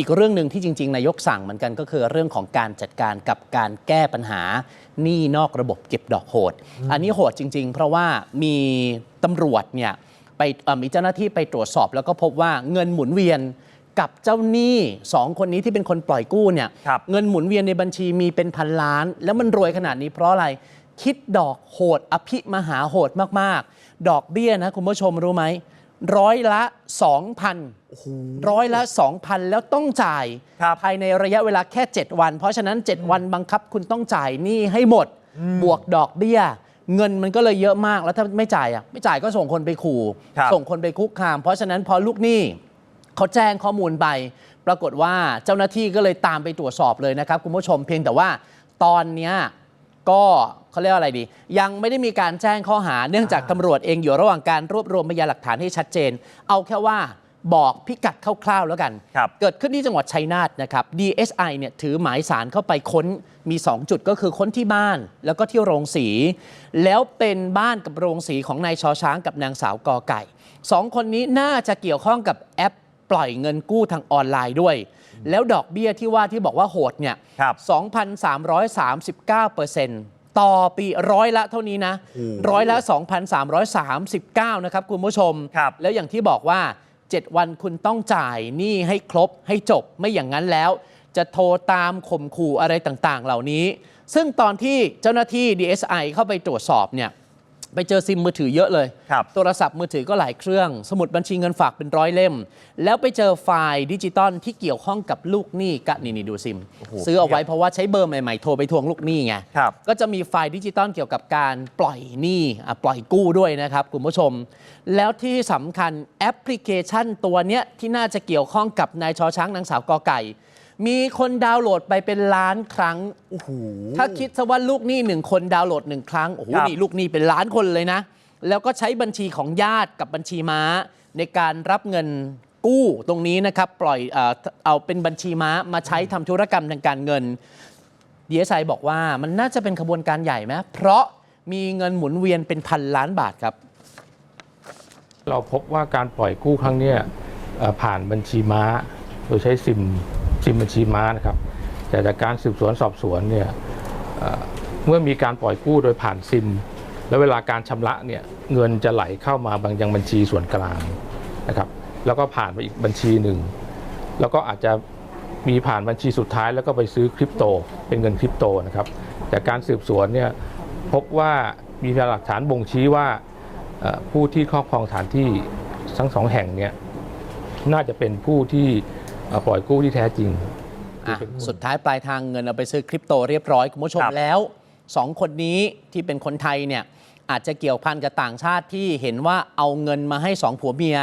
อีกเรื่องหนึ่งที่จริง ๆ นายกสั่งเหมือนกันก็คือเรื่องของการจัดการกับการแก้ปัญหาหนี้นอกระบบเก็บดอกโหด อันนี้โหดจริง ๆ เพราะว่ามีตำรวจเนี่ยไปเอ่อมีเจ้าหน้าที่ไปตรวจสอบ แล้วก็พบว่าเงินหมุนเวียนกับเจ้าหนี้สองคนนี้ที่เป็นคนปล่อยกู้เนี่ยครับเงินหมุนเวียนในบัญชีมีเป็นพันล้าน แล้วมันรวยขนาดนี้เพราะอะไรคิดดอกโหด อภิมหาโหดมากๆ ดอกเบี้ยนะคุณผู้ชมรู้ไหม ร้อยละ 2,000ร้อยละ 2,000 แล้วต้องจ่ายครับภายในระยะเวลาแค่ 7 วัน เพราะฉะนั้น 7 วันบังคับคุณต้องจ่ายหนี้ให้หมด บวกดอกเบี้ย เงินมันก็เลยเยอะมากแล้วถ้าไม่จ่ายอะไม่จ่ายก็ส่งคนไปขู่ครับส่งคนไปคุกคาม เพราะฉะนั้นพอลูกหนี้เขาแจ้งข้อมูลไป ปรากฏว่าเจ้าหน้าที่ก็เลยตามไปตรวจสอบเลยนะครับคุณผู้ชมเพียงแต่ว่าตอนเนี้ย ก็เขาเรียกว่าอะไรดี ยังไม่ได้มีการแจ้งข้อหา เนื่องจากตำรวจเองอยู่ระหว่างการรวบรวมพยานหลักฐานให้ชัดเจน เอาแค่ว่าบอกพิกัดคร่าวๆแล้วกัน ครับ เกิดขึ้นที่จังหวัดชัยนาทนะครับ DSI เนี่ยถือหมายสารเข้าไปค้นมี 2 จุดก็คือค้นที่บ้าน แล้วก็ที่โรงสี แล้วเป็นบ้านกับโรงสีของนายชอช้างกับนางสาวกอไก่สองคนนี้น่าจะเกี่ยวข้องกับแอป ปล่อยเงินกู้ทางออนไลน์ด้วย แล้วดอกเบี้ยที่ว่าที่บอกว่าโหดเนี่ยครับ2,339%ต่อปีร้อยละเท่านี้นะร้อยละ 2,339 นะครับคุณผู้ชมครับแล้วอย่างที่บอกว่า 7 วันคุณต้องจ่ายหนี้ให้ครบให้จบไม่อย่างนั้นแล้ว จะโทรตามข่มขู่อะไรต่างๆ เหล่านี้ ซึ่งตอนที่เจ้าหน้าที่ DSI เข้าไปตรวจสอบเนี่ย ไปเจอซิมมือถือเยอะเลย ครับ โทรศัพท์มือถือก็หลายเครื่อง สมุดบัญชีเงินฝากเป็นร้อยเล่ม แล้วไปเจอไฟล์ดิจิตอลที่เกี่ยวข้องกับลูกหนี้กะนี่นี่ดูซิม โอ้โหซื้อเอาไว้เพราะว่าใช้เบอร์ใหม่ๆ โทรไปทวงลูกหนี้ไง ครับ ก็จะมีไฟล์ดิจิตอลเกี่ยวกับการปล่อยหนี้อะปล่อยกู้ด้วยนะครับคุณผู้ชม แล้วที่สำคัญแอปพลิเคชันตัวเนี้ยที่น่าจะเกี่ยวข้องกับนายชอช้างนางสาวกอไก่ มีคนดาวน์โหลดไปเป็นล้านครั้ง โอ้โหถ้าคิดซะว่าลูกหนี้หนึ่งคนดาวน์โหลดหนึ่งครั้ง โอ้โห ครับ นี่ลูกหนี้เป็นล้านคนเลยนะ แล้วก็ใช้บัญชีของญาติกับบัญชีม้า ในการรับเงินกู้ตรงนี้นะครับ ปล่อยเอ่อเอาเป็นบัญชีม้ามาใช้ทำธุรกรรมทางการเงิน ดีเอสไอบอกว่ามันน่าจะเป็นขบวนการใหญ่ไหมเพราะมีเงินหมุนเวียนเป็นพันล้านบาทครับ เราพบว่าการปล่อยกู้ครั้งเนี้ยเอ่อผ่านบัญชีม้า โดยใช้ซิม ซิมบัญชีม้านะครับ แต่จากการสืบสวนสอบสวนเนี่ยเมื่อมีการปล่อยกู้โดยผ่านซิม แล้วเวลาการชำระเนี่ยเงินจะไหลเข้ามาบางยังบัญชีส่วนกลางนะครับ แล้วก็ผ่านไปอีกบัญชีหนึ่ง แล้วก็อาจจะมีผ่านบัญชีสุดท้ายแล้วก็ไปซื้อคริปโต เป็นเงินคริปโตนะครับจากการสืบสวนเนี่ยพบว่ามีหลักฐานบ่งชี้ว่าผู้ที่ครอบครองสถานที่ทั้งสองแห่งเนี่ยน่าจะเป็นผู้ที่ ปล่อยกู้ที่แท้จริง อะสุดท้ายปลายทางเงินเอาไปซื้อคริปโตเรียบร้อยคุณผู้ชมครับ แล้วสองคนนี้ที่เป็นคนไทยเนี่ยอาจจะเกี่ยวพันกับต่างชาติที่เห็นว่าเอาเงินมาให้สองผัวเมีย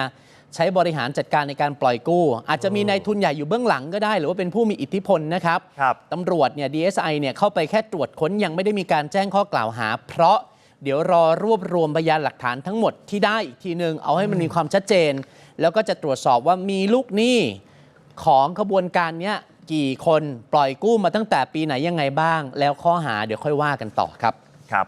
ใช้บริหารจัดการในการปล่อยกู้ อาจจะมีนายทุนใหญ่อยู่เบื้องหลังก็ได้ หรือว่าเป็นผู้มีอิทธิพลนะครับครับ ตำรวจเนี่ย DSI เนี่ยเข้าไปแค่ตรวจค้นยังไม่ได้มีการแจ้งข้อกล่าวหา เพราะเดี๋ยวรอรวบรวมพยานหลักฐานทั้งหมดที่ได้อีกทีหนึ่งเอาให้มันมีความชัดเจน แล้วก็จะตรวจสอบว่ามีลูกหนี้ ของขบวนการเนี้ยกี่คนปล่อยกู้มาตั้งแต่ปีไหนยังไงบ้าง แล้วข้อหาเดี๋ยวค่อยว่ากันต่อครับครับ